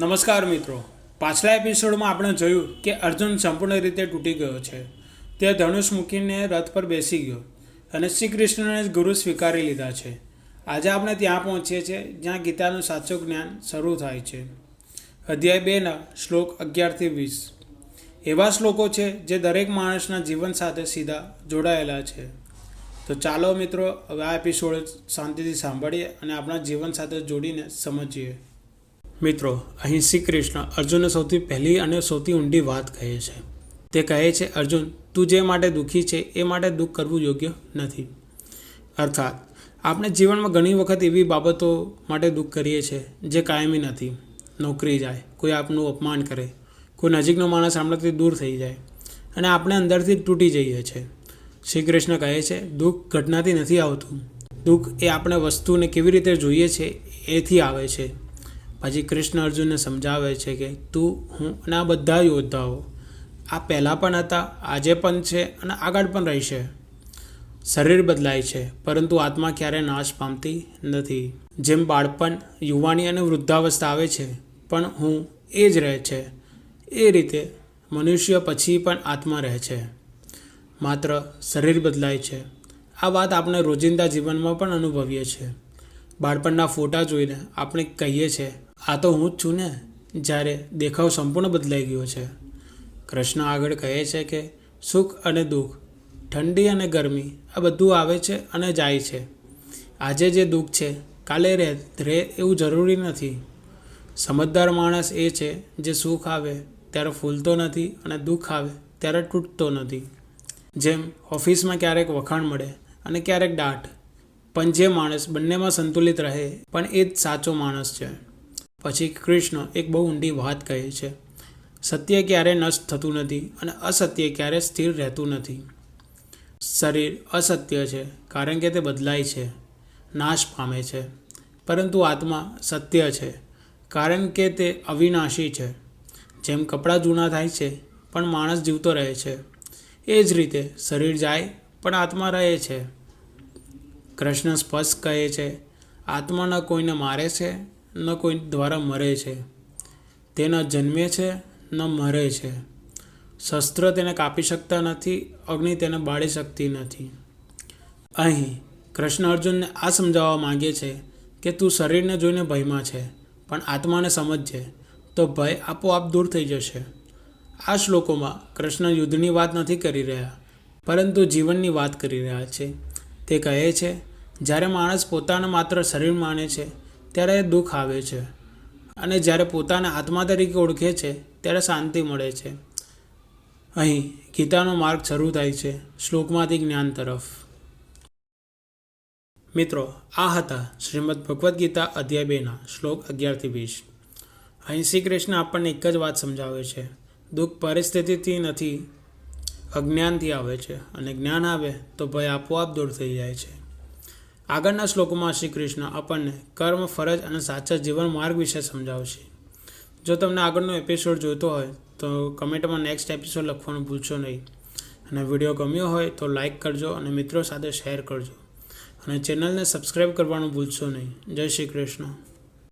નમસ્કાર મિત્રો. પાછલા એપિસોડમાં આપણે જોયું કે અર્જુન સંપૂર્ણ રીતે તૂટી ગયો છે. તે ધનુષ મૂકીને રથ પર બેસી ગયો અને શ્રી કૃષ્ણને ગુરુ સ્વીકારી લીધા છે. આજે આપણે ત્યાં પહોંચીએ છીએ જ્યાં ગીતાનું સાચું જ્ઞાન શરૂ થાય છે. અધ્યાય બેના શ્લોક અગિયારથી વીસ. એવા શ્લોકો છે જે દરેક માણસના જીવન સાથે સીધા જોડાયેલા છે. તો ચાલો મિત્રો, હવે આ એપિસોડ શાંતિથી સાંભળીએ અને આપણા જીવન સાથે જોડીને સમજીએ. મિત્રો, અહીં શ્રી કૃષ્ણ અર્જુનને સૌથી પહેલી અને સૌથી ઊંડી વાત કહે છે. તે કહે છે, અર્જુન, તું જે માટે દુઃખી છે, એ માટે દુઃખ કરવું યોગ્ય નથી. અર્થાત, આપણે જીવનમાં ઘણી વખત એવી બાબતો માટે દુઃખ કરીએ છીએ જે કાયમી નથી. નોકરી જાય, કોઈ આપનું અપમાન કરે, કોઈ નજીકનો માણસ આપણાથી દૂર થઈ જાય, અને આપણે અંદરથી તૂટી જઈએ છીએ શ્રી કૃષ્ણ કહે છે, દુઃખ ઘટનાથી નથી આવતું. દુઃખ એ આપણે વસ્તુને કેવી રીતે જોઈએ છે, એથી આવે છે. પછી કૃષ્ણ અર્જુનને સમજાવે છે કે તું, હું અને આ બધા યોદ્ધાઓ, આ પહેલાં પણ હતા, આજે પણ છે અને આગળ પણ રહેશે. શરીર બદલાય છે, પરંતુ આત્મા ક્યારેય નાશ પામતી નથી. જેમ બાળપણ યુવાની અને વૃદ્ધાવસ્થા આવે છે, પણ હું એ જ રહે છે. એ રીતે મનુષ્ય પછી પણ આત્મા રહે છે. માત્ર શરીર બદલાય છે. આ વાત આપણે રોજિંદા જીવનમાં પણ અનુભવીએ છીએ. બાળપણના ફોટા જોઈને આપણે કહીએ છીએ આ તો હું જ છું ને, જ્યારે દેખાવ સંપૂર્ણ બદલાઈ ગયો છે. કૃષ્ણ આગળ કહે છે કે, સુખ અને દુઃખ, ઠંડી અને ગરમી, આ બધું આવે છે અને જાય છે. આજે જે દુઃખ છે, કાલે રહે રહે એવું જરૂરી નથી. સમજદાર માણસ એ છે જે સુખ આવે, ત્યારે ફૂલતો નથી અને દુઃખ આવે, ત્યારે તૂટતો નથી. જેમ ઓફિસમાં ક્યારેક વખાણ મળે અને ક્યારેક દાટ. પણ જે માણસ બંનેમાં સંતુલિત રહે, પણ એ જ સાચો માણસ છે. પછી કૃષ્ણ એક બહુ ઊંડી વાત કહે છે, સત્ય ક્યારે નષ્ટ થતું નથી અને અસત્ય ક્યારે સ્થિર રહેતું નથી. શરીર અસત્ય છે, કારણ કે તે બદલાય છે, નાશ પામે છે. પરંતુ આત્મા સત્ય છે, કારણ કે તે અવિનાશી છે. જેમ કપડાં જૂના થાય છે, પણ માણસ જીવતો રહે છે. એ જ રીતે શરીર જાય, પણ આત્મા રહે છે. કૃષ્ણ સ્પષ્ટ કહે છે, આત્માના કોઈને મારે છે ન કોઈ દ્વારા મરે છે. તે ન જન્મે છે, ન મરે છે. શસ્ત્ર તેને કાપી શકતા નથી, અગ્નિ તેને બાળી શકતી નથી. અહીં કૃષ્ણ અર્જુનને આ સમજાવવા માંગે છે કે તું શરીરને જોઈને ભયમાં છે, પણ આત્માને સમજજે, તો ભય આપોઆપ દૂર થઈ જશે. આ શ્લોકોમાં કૃષ્ણ યુદ્ધની વાત નથી કરી રહ્યા, પરંતુ જીવનની વાત કરી રહ્યા છે. તે કહે છે, જ્યારે માણસ પોતાને માત્ર શરીર માને છે ત્યારે દુઃખ આવે છે. અને જ્યારે પોતાને આત્મા તરીકે ઓળખે છે, ત્યારે શાંતિ મળે છે. અહીં ગીતાનો માર્ગ શરૂ થાય છે, શ્લોકમાંથી જ્ઞાન તરફ. મિત્રો, આ હતા શ્રીમદ ભગવદ્ ગીતા અધ્યાય બેના શ્લોક અગિયારથી વીસ. અહીં શ્રી કૃષ્ણ આપણને એક જ વાત સમજાવે છે. દુઃખ પરિસ્થિતિથી નથી, અજ્ઞાનથી આવે છે. અને જ્ઞાન આવે તો ભય આપોઆપ દૂર થઈ જાય છે. આગળના શ્લોકોમાં શ્રી કૃષ્ણ આપણને કર્મ, ફરજ અને સાચા જીવન માર્ગ વિશે સમજાવશે. જો તમને આગળનો એપિસોડ જોઈતો હોય, તો કમેન્ટમાં નેક્સ્ટ એપિસોડ લખવાનું ભૂલશો નહીં. અને વીડિયો ગમ્યો હોય, તો લાઇક કરજો અને મિત્રો સાથે શેર કરજો. અને ચેનલને સબસ્ક્રાઈબ કરવાનું ભૂલશો નહીં. જય શ્રી કૃષ્ણ.